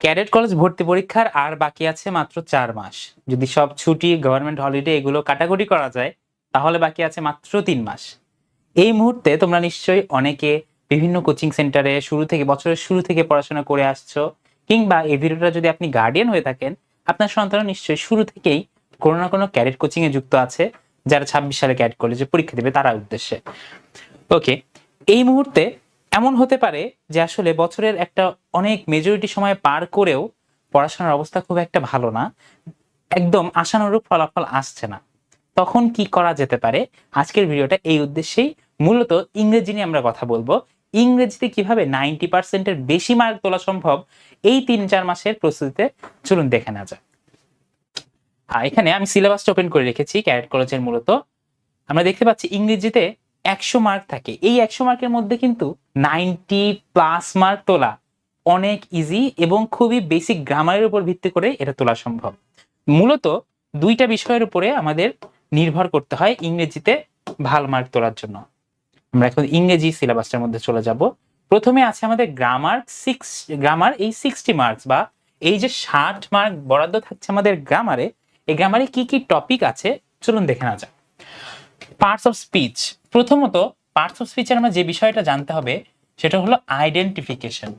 Cadet college ভর্তি পরীক্ষার আর বাকি আছে মাত্র চার মাস। যদি সব ছুটি গভর্নমেন্ট হলিডে এগুলো কাটাকুটি করা যায়, তাহলে বাকি আছে মাত্র তিন মাস। এই মুহূর্তে তোমরা নিশ্চয়ই অনেকে বিভিন্ন কোচিং সেন্টারে শুরু থেকে, বছরের শুরু থেকে পড়াশোনা করে আসছো, কিংবা এই ভিডিওটা যদি আপনি গার্ডিয়ান হয়ে থাকেন, আপনার সন্তান নিশ্চয়ই শুরু থেকেই কোনো না কোনো ক্যাডেট কোচিংয়ে যুক্ত আছে, যারা ছাব্বিশ সালে ক্যাডেট কলেজে পরীক্ষা দেবে তারা উদ্দেশ্যে। ওকে এই মুহূর্তে এমন হতে পারে যে আসলে বছরের একটা অনেক মেজরিটি সময় পার করেও পড়াশোনার অবস্থা খুব একটা ভালো না। একদম আশানুরূপ ফলাফল আসছে না। তখন কি করা যেতে পারে? আজকের ভিডিওটা এই উদ্দেশ্যেই। মূলত ইংরেজি নিয়ে আমরা কথা বলব। ইংরেজিতে কীভাবে নাইনটি পার্সেন্টের বেশি মার্ক তোলা সম্ভব, এই তিন চার মাসের প্রস্তুতিতে চলুন দেখে না যাক। এখানে আমি সিলেবাসটা ওপেন করে রেখেছি ক্যারেট কলেজের মূলত। আমরা দেখতে পাচ্ছি ইংরেজিতে একশো মার্ক থাকে। এই একশো মার্কের মধ্যে কিন্তু নাইনটি প্লাস মার্ক তোলা অনেক ইজি এবং খুবই বেসিক গ্রামারের উপর ভিত্তি করে এটা তোলা সম্ভব। মূলত দুইটা বিষয়ের উপরে আমাদের নির্ভর করতে হয় ইংরেজিতে ভালো মার্ক তোলার জন্য। আমরা এখন ইংরেজি সিলেবাসটার মধ্যে চলে যাব। প্রথমে আছে আমাদের গ্রামার সিক্স গ্রামার এই সিক্সটি মার্কস বা এই যে ষাট মার্ক বরাদ্দ থাকছে আমাদের গ্রামারে এই গ্রামারে কি কি টপিক আছে? চলুন দেখে না যাক। পার্টস অফ স্পিচ প্রথমত পার্টস অফ আমরা যে বিষয়টা জানতে হবে, সেটা হলো আইডেন্টিফিকেশন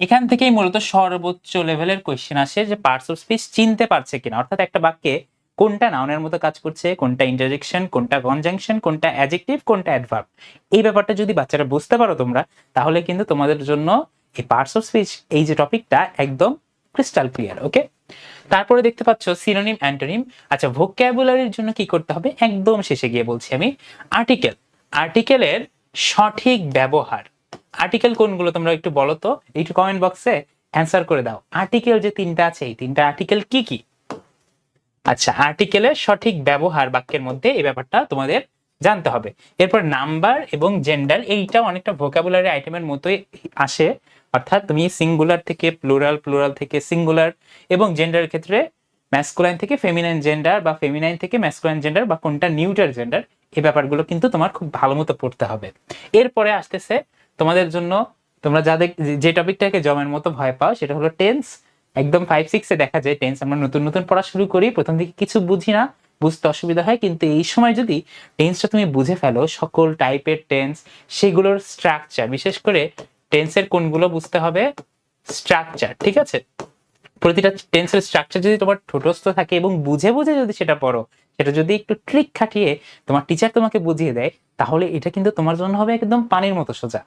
এখান থেকেই মূলত সর্বোচ্চ লেভেলের কোয়েশ্চেন আসে যে পার্টস অফ স্পিচ চিনতে পারছে কিনা। অর্থাৎ একটা বাক্যে কোনটা নাউনের মতো কাজ করছে, কোনটা ইন্টারজেকশন কোনটা কনজাংশন কোনটা অ্যাডজেক্টিভ কোনটা অ্যাডভার্ব এই ব্যাপারটা যদি বাচ্চারা বুঝতে পারো তোমরা, তাহলে কিন্তু তোমাদের জন্য এই পার্টস অফ স্পিচ এই যে টপিকটা একদম ক্রিস্টাল ক্লিয়ার ওকে তারপরে দেখতে পাচ্ছ সিনোনিম অ্যান্টোনিম আচ্ছা ভোক্যাবুলারির জন্য কি করতে হবে? একদম শেষে গিয়ে বলছি আমি। আর্টিকেল আর্টিকেলের সঠিক ব্যবহার। আর্টিকেল কোনগুলো তোমরা একটু বলো তো? একটু কমেন্ট বক্সে অ্যান্সার করে দাও। আর্টিকেল যে তিনটা আছে, এই তিনটা আর্টিকেল কি কি? আচ্ছা আর্টিকেলের সঠিক ব্যবহার বাক্যের মধ্যে এই ব্যাপারটা তোমাদের জানতে হবে। এরপর নাম্বার এবং জেন্ডার এইটা অনেকটা ভোকাবুলারি আইটেমের মতোই আসে। অর্থাৎ তুমি সিঙ্গুলার থেকে প্লুরাল প্লুরাল থেকে সিঙ্গুলার এবং জেন্ডারের ক্ষেত্রে ম্যাসকুলাইন থেকে ফেমিনাইন জেন্ডার বা ফেমিনাইন থেকে ম্যাসকুলাইন জেন্ডার বা কোনটা নিউটার জেন্ডার এই ব্যাপারগুলো কিন্তু তোমার খুব ভালো মতো পড়তে হবে। এরপরে আসতেছে তোমাদের জন্য তোমরা যাদের যে টপিকটাকে জমের মতো ভয় পাও সেটা হলো টেন্স একদম ফাইভ সিক্সে দেখা যায় টেন্স আমরা নতুন নতুন পড়া শুরু করি, প্রথম দিকে কিছু বুঝি না, বুঝতে অসুবিধা হয়, কিন্তু এই সময় যদি টেন্সটা তুমি বুঝে ফেলো, সকল টাইপের টেন্স সেগুলোর স্ট্রাকচার বিশেষ করে টেন্সের কোনগুলো বুঝতে হবে স্ট্রাকচার ঠিক আছে? প্রতিটা টেন্সের স্ট্রাকচার যদি তোমার ঠোঁটস্থ থাকে এবং বুঝে বুঝে যদি সেটা পড়ো, সেটা যদি একটু ট্রিক খাটিয়ে তোমার টিচার তোমাকে বুঝিয়ে দেয়, তাহলে এটা কিন্তু তোমার জন্য হবে একদম পানির মতো সোজা।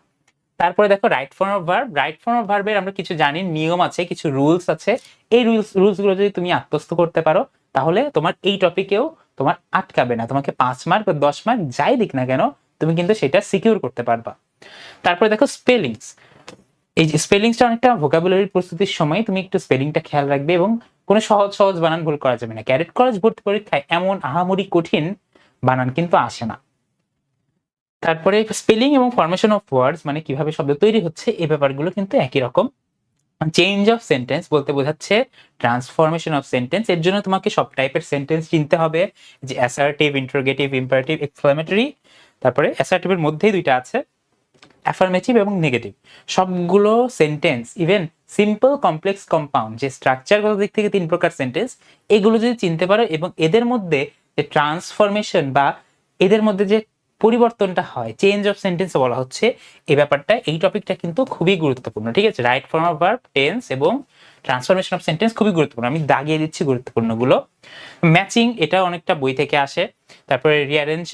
তারপরে দেখো right form of verb right form of ভার্বের আমরা কিছু জানি, নিয়ম আছে, কিছু রুলস আছে। এই রুলস রুলসগুলো যদি তুমি আত্মস্থ করতে পারো, তাহলে তোমার এই টপিকেও তোমার আটকাবে না। তোমাকে পাঁচ মার্ক বা দশ মার্ক যাই দিক না কেন, তুমি কিন্তু সেটা সিকিউর করতে পারবা। তারপরে দেখো স্পেলিংস এই যে স্পেলিংসটা অনেকটা ভোকাবুলারি প্রস্তুতির সময় তুমি একটু স্পেলিংটা খেয়াল রাখবে এবং কোনো সহজ সহজ বানান ভুল করা যাবে না। ক্যারেট কলেজ ভর্তি পরীক্ষায় এমন আহামরি কঠিন বানান কিন্তু আসে না। তারপরে স্পেলিং এবং ফরমেশন অফ ওয়ার্ডস মানে কীভাবে শব্দ তৈরি হচ্ছে, এই ব্যাপারগুলো কিন্তু একই রকম। চেঞ্জ অফ সেন্টেন্স বলতে বোঝাচ্ছে ট্রান্সফরমেশন অফ সেন্টেন্স এর জন্য তোমাকে সব টাইপের সেন্টেন্স চিনতে হবে, যে অ্যাসার্টিভ ইন্টারোগেটিভ ইম্পারেটিভ এক্সক্লামেটরি তারপরে অ্যাসার্টিভের মধ্যেই দুইটা আছে। অ্যাফার্মেটিভ এবং নেগেটিভ সবগুলো sentence even simple complex compound যে স্ট্রাকচারগত দিক থেকে তিন প্রকার সেন্টেন্স এগুলো যদি চিনতে পারো এবং এদের মধ্যে যে ট্রান্সফরমেশন বা এদের মধ্যে যে পরিবর্তনটা হয় চেঞ্জ অফ সেন্টেন্স বলা হচ্ছে এই ব্যাপারটা, এই টপিকটা কিন্তু খুবই গুরুত্বপূর্ণ, ঠিক আছে? Right form of verb tense এবং ট্রান্সফরমেশন অফ সেন্টেন্স খুবই গুরুত্বপূর্ণ। আমি দাগিয়ে দিচ্ছি গুরুত্বপূর্ণগুলো। ম্যাচিং এটা অনেকটা বই থেকে আসে। তারপরে রিয়ারেঞ্জ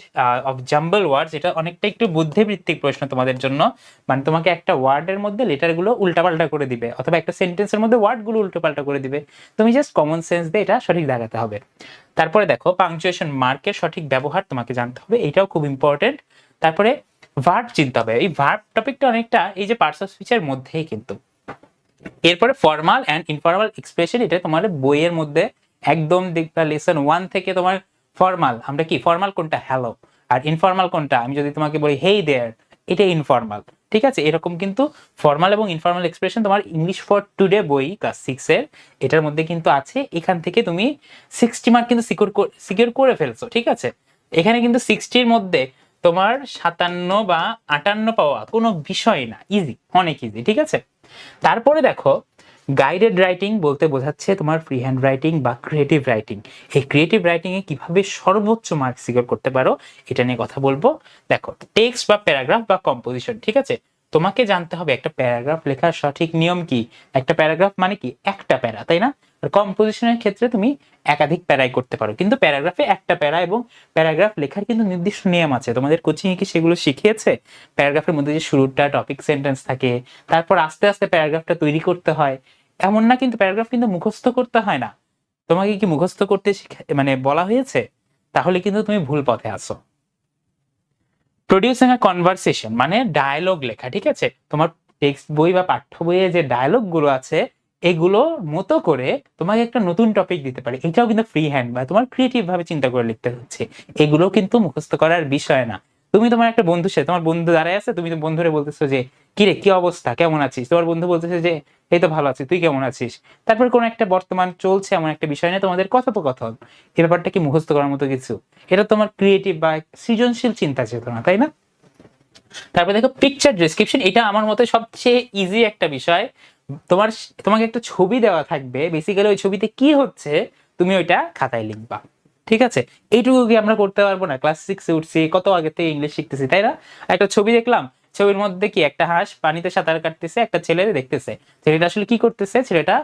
অফ জাম্বল ওয়ার্ডস এটা অনেকটা একটু বুদ্ধিবৃত্তিক প্রশ্ন তোমাদের জন্য। মানে তোমাকে একটা ওয়ার্ডের মধ্যে লেটারগুলো উল্টাপাল্টা করে দিবে, অথবা একটা সেন্টেন্সের মধ্যে ওয়ার্ডগুলো উল্টোপাল্টা করে দিবে। তুমি জাস্ট কমন সেন্স দিয়ে এটা সঠিক দেখাতে হবে। তারপরে দেখো পাংচুয়েশন মার্কের সঠিক ব্যবহার তোমাকে জানতে হবে, এটাও খুব ইম্পর্টেন্ট তারপরে ভার্ব চিনতে হবে। এই ভার্ব টপিকটা অনেকটা এই যে পার্টস অফ স্পিচের মধ্যেই কিন্তু। এরপরে ফর্মাল অ্যান্ড ইনফর্মাল এক্সপ্রেশন এটা তোমার বইয়ের মধ্যে একদম দেখবা লেসন ওয়ান থেকে তোমার ফর্মাল আমরা কি ফর্মাল কোনটা? হ্যালো আর ইনফর্মাল কোনটা? আমি যদি তোমাকে বলি হেই দেয়ার এটা ইনফর্মাল ঠিক আছে? এরকম কিন্তু ফর্মাল এবং ইনফর্মাল এক্সপ্রেশন তোমার ইংলিশ ফর টুডে বই ক্লাস সিক্স এর, এটার মধ্যে কিন্তু আছে। এখান থেকে তুমি সিক্সটি মার্ক কিন্তু সিকিউর সিকিউর করে ফেলছো, ঠিক আছে? এখানে কিন্তু সিক্সটির মধ্যে তোমার সাতান্ন বা আটান্ন পাওয়া কোনো বিষয় না ইজি অনেক ইজি ঠিক আছে? তারপরে দেখো গাইডেড রাইটিং বলতে বোঝাচ্ছে তোমার ফ্রি হ্যান্ড রাইটিং বা ক্রিয়েটিভ রাইটিং এই ক্রিয়েটিভ রাইটিং এ কীভাবে সর্বোচ্চ মার্ক সিকিউর করতে পারো, এটা নিয়ে কথা বলব। দেখো টেক্সট বা প্যারাগ্রাফ বা কম্পোজিশন ঠিক আছে? তোমাকে জানতে হবে একটা প্যারাগ্রাফ লেখার সঠিক নিয়ম কি? একটা প্যারাগ্রাফ মানে কি? একটা প্যারা, তাই না? আর কম্পোজিশনের ক্ষেত্রে তুমি একাধিক প্যারাই করতে পারো। কিন্তু প্যারাগ্রাফে একটা প্যারা এবং প্যারাগ্রাফ লেখার কিন্তু নির্দিষ্ট নিয়ম আছে। তোমাদের কোচিং এ কি সেগুলো শিখিয়েছে? প্যারাগ্রাফের মধ্যে যে শুরুটা টপিক সেন্টেন্স থাকে, তারপর আস্তে আস্তে প্যারাগ্রাফটা তৈরি করতে হয়। এমন না কিন্তু প্যারাগ্রাফ কিন্তু মুখস্থ করতে হয় না। তোমাকে কি মুখস্থ করতে মানে বলা হয়েছে? তাহলে কিন্তু তুমি ভুল পথে আসো প্রডিউসিং এ কনভারসেশন মানে ডায়ালগ লেখা, ঠিক আছে? তোমার টেক্সট বই বা পাঠ্য বইয়ে যে ডায়ালগগুলো আছে এগুলো মতো করে তোমাকে একটা নতুন টপিক দিতে পারে। এটাও কিন্তু ফ্রি হ্যান্ড বা তোমার ক্রিয়েটিভ ভাবে চিন্তা করে লিখতে হচ্ছে। এগুলো কিন্তু মুখস্থ করার বিষয় না। তুমি তোমার একটা বন্ধু সে, তোমার বন্ধু দাঁড়ায় আছে, তুমি তো বন্ধুরে বলতেছো যে, কি রে, কি অবস্থা? কেমন আছিস? তোমার বন্ধু বলতেছে যে, এই তো ভালো আছি, তুই কেমন আছিস? তারপর কোন একটা বর্তমান চলছে এমন একটা বিষয় নিয়ে তোমাদের কথোপকথন। এই ব্যাপারটা কি মুখস্থ করার মতো কিছু? এটা তোমার ক্রিয়েটিভ বা সৃজনশীল চিন্তা চেতনা, তাই না? তারপর দেখো পিকচার ডেসক্রিপশন এটা আমার মতে সবচেয়ে ইজি একটা বিষয়। তোমার তোমাকে একটা ছবি দেওয়া থাকবে। বেসিক্যালি ওই ছবিতে কি হচ্ছে, তুমি ওইটা খাতায় লিখবা। ঠিক আছে? এইটুকু কি আমরা করতে পারব না? ক্লাস সিক্সে উঠছি, কত আগে থেকে ইংলিশ শিখতেছি, তাই না? একটা ছবি দেখলাম, ছবির মধ্যে কি একটা হাঁস পানিতে সাঁতার কাটতেছে, একটা ছেলে দেখতেছে। ছেলেটা আসলে কি করতেছে? ছেলেটা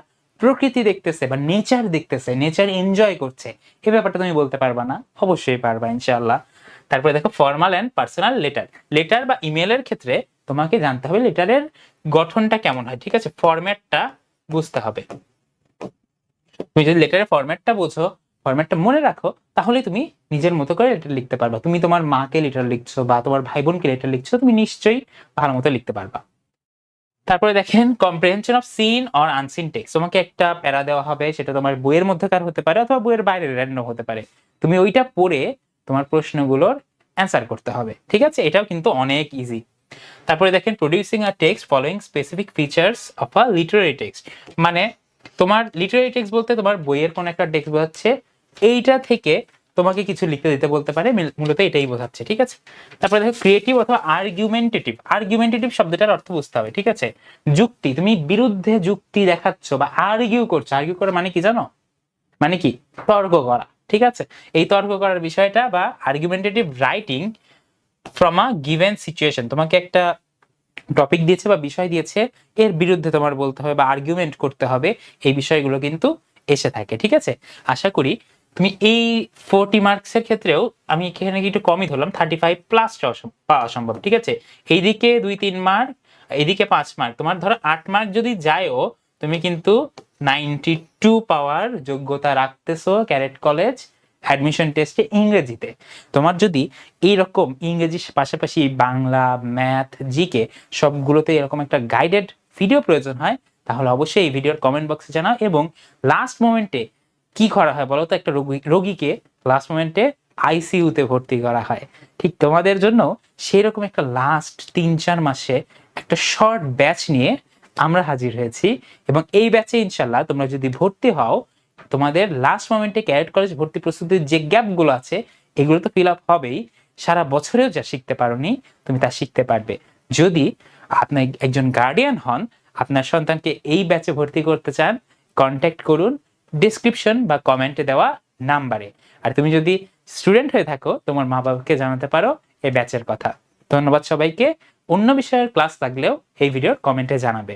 প্রকৃতি দেখতেছে বা নেচার দেখতেছে নেচার এনজয় করছে। এ ব্যাপারটা তুমি বলতে পারবা না। অবশ্যই পারবা ইনশাল্লাহ তারপরে দেখো formal and personal letter letter বা ইমেলের ক্ষেত্রে তোমাকে জানতে হবে লেটারের গঠনটা কেমন হয়, ঠিক আছে? ফরম্যাটটা বুঝতে হবে। তুমি যদি লেটারের ফরম্যাটটা বোঝো ফরম্যাটটা মনে রাখো, তাহলে তুমি নিজের মতো করে লেটার লিখতে পারবা। তুমি তোমার মাকে লেটার লিখছো বা তোমার ভাই বোনকে লেটার লিখছো, তুমি নিশ্চয়ই ভালো মতো লিখতে পারবা। তারপরে দেখেন comprehension of seen or unseen text তোমাকে একটা প্যারা দেওয়া হবে, সেটা তোমার বইয়ের মধ্যেকার হতে পারে অথবা বইয়ের বাইরে র্যান্ডম হতে পারে। তুমি ওইটা পড়ে তোমার প্রশ্নগুলোর অ্যান্সার করতে হবে, ঠিক আছে? এটাও কিন্তু অনেক ইজি তারপরে দেখেন producing a text following specific features of a literary text মানে তোমার লিটারারি টেক্সট বলতে তোমার বইয়ের কোন একটা টেক্সট বোঝাচ্ছে, এইটা থেকে তোমাকে কিছু লিখতে দিতে বলতে পারে মূলত এটাই বোঝাচ্ছে, ঠিক আছে? তারপরে দেখো ক্রিয়েটিভ অথবা আর্গুমেন্টেটিভ আর্গুমেন্টেটিভ শব্দটার অর্থ বুঝতে হবে, ঠিক আছে? যুক্তি, তুমি বিরুদ্ধে যুক্তি দেখাচ্ছ বা আর্গিউ করছ আর্গিউ করা মানে কি জানো? মানে কি? তর্ক করা, ঠিক আছে? এই তর্ক করার বিষয়টা বা argumentative writing from a given situation তোমাকে একটা টপিক দিয়েছে বা বিষয় দিয়েছে, এর বিরুদ্ধে তোমার বলতে হবে বা আর্গুমেন্ট করতে হবে, এই বিষয়গুলো কিন্তু এসে থাকে, ঠিক আছে? আশা করি তুমি এই ফোরটি মার্কসের ক্ষেত্রেও আমি এখানে একটু কমই ধরলাম থার্টি ফাইভ প্লাস পাওয়া সম্ভব, ঠিক আছে? এইদিকে দুই, তিন মার্ক এইদিকে পাঁচ মার্ক তোমার ধরো আট মার্ক যদি যায়ও, তুমি কিন্তু নাইনটি টু পাওয়ার যোগ্যতা রাখতেছো, ক্যারেট কলেজ অ্যাডমিশন টেস্টে ইংরেজিতে। তোমার যদি এইরকম ইংরেজির পাশাপাশি বাংলা ম্যাথ জিকে সবগুলোতে এরকম একটা গাইডেড ভিডিও প্রয়োজন হয়, তাহলে অবশ্যই এই ভিডিওর কমেন্ট বক্সে জানাও এবং লাস্ট মোমেন্টে কি করা হয় বলো তো? একটা রোগী, রোগীকে লাস্ট মোমেন্টে আইসিইউতে ভর্তি করা হয়। ঠিক তোমাদের জন্য সেরকম একটা লাস্ট তিন চার মাসে একটা শর্ট ব্যাচ নিয়ে আমরা হাজির হয়েছি এবং এই ব্যাচে ইনশাল্লাহ তোমরা যদি ভর্তি হও তোমাদের লাস্ট মোমেন্টে ক্যারেট কলেজ ভর্তি প্রস্তুতির যে গ্যাপগুলো আছে, এগুলো তো ফিল আপ হবেই। সারা বছরেও যা শিখতে পারোনি, তুমি তা শিখতে পারবে। যদি আপনার একজন গার্ডিয়ান হন, আপনার সন্তানকে এই ব্যাচে ভর্তি করতে চান কন্ট্যাক্ট করুন ডিসক্রিপশন বা কমেন্টে দেওয়া নাম্বারে আর তুমি যদি স্টুডেন্ট হয়ে থাকো, তোমার মা বাবাকে জানাতে পারো এই ব্যাচের কথা। ধন্যবাদ সবাইকে। অন্য বিষয়ের ক্লাস লাগলেও এই ভিডিওর কমেন্টে জানাবে।